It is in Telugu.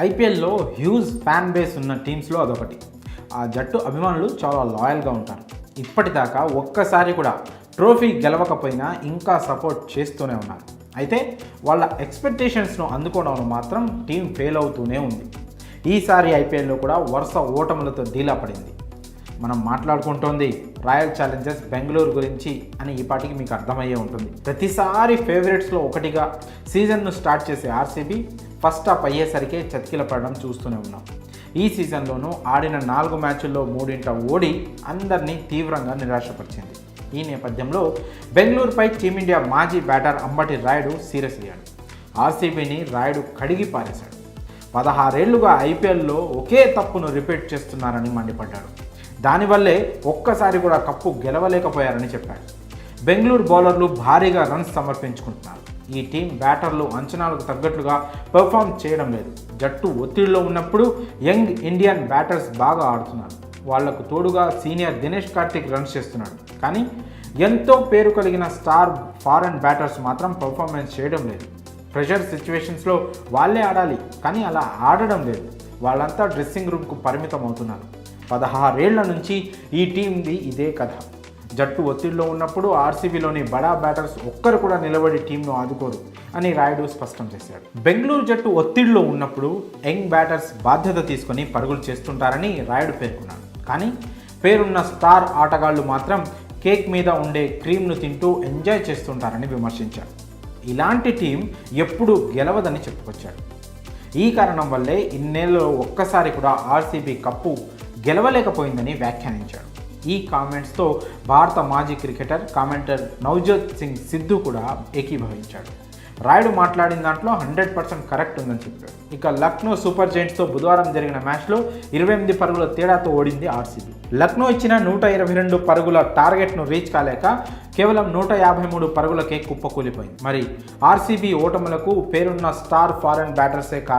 ఐపీఎల్లో హ్యూజ్ ఫ్యాన్ బేస్ ఉన్న టీమ్స్లో అదొకటి. ఆ జట్టు అభిమానులు చాలా లాయల్గా ఉంటారు. ఇప్పటిదాకా ఒక్కసారి కూడా ట్రోఫీ గెలవకపోయినా ఇంకా సపోర్ట్ చేస్తూనే ఉన్నారు. అయితే వాళ్ళ ఎక్స్పెక్టేషన్స్ను అందుకోవడంలో మాత్రం టీం ఫెయిల్ అవుతూనే ఉంది. ఈసారి ఐపీఎల్లో కూడా వరుస ఓటములతో డీలా పడింది. మనం మాట్లాడుకుంటోంది రాయల్ ఛాలెంజర్స్ బెంగళూరు గురించి అని ఈ పాటికి మీకు అర్థమయ్యే ఉంటుంది. ప్రతిసారి ఫేవరెట్స్లో ఒకటిగా సీజన్ను స్టార్ట్ చేసే ఆర్సీబీ ఫస్ట్ హాఫ్ అయ్యేసరికే చతికిల పడడం చూస్తూనే ఉన్నాం. ఈ సీజన్లోనూ ఆడిన నాలుగు మ్యాచ్ల్లో మూడింట ఓడి అందరినీ తీవ్రంగా నిరాశపరిచింది. ఈ నేపథ్యంలో బెంగళూరుపై టీమిండియా మాజీ బ్యాటర్ అంబటి రాయుడు సీరియస్ అయ్యాడు. ఆర్సీబీని రాయుడు కడిగి పారేశాడు. పదహారేళ్ళుగా ఐపీఎల్లో ఒకే తప్పును రిపీట్ చేస్తున్నారని మండిపడ్డాడు. దానివల్లే ఒక్కసారి కూడా కప్పు గెలవలేకపోయారని చెప్పాడు. బెంగళూరు బౌలర్లు భారీగా రన్స్ సమర్పించుకుంటున్నారు. ఈ టీం బ్యాటర్లు అంచనాలకు తగ్గట్లుగా పెర్ఫామ్ చేయడం లేదు. జట్టు ఒత్తిడిలో ఉన్నప్పుడు యంగ్ ఇండియన్ బ్యాటర్స్ బాగా ఆడుతున్నారు. వాళ్ళకు తోడుగా సీనియర్ దినేష్ కార్తిక్ రన్స్ చేస్తున్నాడు. కానీ ఎంతో పేరు కలిగిన స్టార్ ఫారెన్ బ్యాటర్స్ మాత్రం పర్ఫార్మెన్స్ చేయడం లేదు. ప్రెషర్ సిచ్యువేషన్స్లో వాళ్ళే ఆడాలి కానీ అలా ఆడడం లేదు. వాళ్ళంతా డ్రెస్సింగ్ రూమ్కు పరిమితం అవుతున్నారు పదహారేళ్ళ నుంచి ఈ టీంది ఇదే కథ. జట్టు ఒత్తిడిలో ఉన్నప్పుడు ఆర్సీబీలోని బడా బ్యాటర్స్ ఒక్కరు కూడా నిలబడి టీంను ఆదుకోరు అని రాయుడు స్పష్టం చేశాడు. బెంగళూరు జట్టు ఒత్తిడిలో ఉన్నప్పుడు యంగ్ బ్యాటర్స్ బాధ్యత తీసుకొని పరుగులు చేస్తుంటారని రాయుడు పేర్కొన్నాడు. కానీ పేరున్న స్టార్ ఆటగాళ్ళు మాత్రం కేక్ మీద ఉండే క్రీమ్ను తింటూ ఎంజాయ్ చేస్తుంటారని విమర్శించాడు ఇలాంటి టీం ఎప్పుడూ గెలవదని చెప్పుకొచ్చాడు ఈ కారణం వల్లే ఇన్నేళ్ళలో ఒక్కసారి కూడా ఆర్సీబీ కప్పు గెలవలేకపోయిందని వ్యాఖ్యానించాడు. ఈ కామెంట్స్తో భారత మాజీ క్రికెటర్ కామెంటర్ నవజోత్ సింగ్ సిద్ధు కూడా ఏకీభవించాడు. రాయుడు మాట్లాడిన దాంట్లో హండ్రెడ్ పర్సెంట్ కరెక్ట్ ఉందని చెప్పాడు. ఇక లక్నో సూపర్ జైంట్స్తో బుధవారం జరిగిన మ్యాచ్లో ఇరవై ఎనిమిది పరుగుల తేడాతో ఓడింది ఆర్సీబీ లక్నో ఇచ్చిన నూట ఇరవై రెండు పరుగుల టార్గెట్ను రీచ్ కాలేక కేవలం నూట యాభై మూడు పరుగులకే కుప్పకూలిపోయింది. మరి ఆర్సీబీ ఓటములకు పేరున్న స్టార్ ఫారెన్ బ్యాటర్సే కారణం?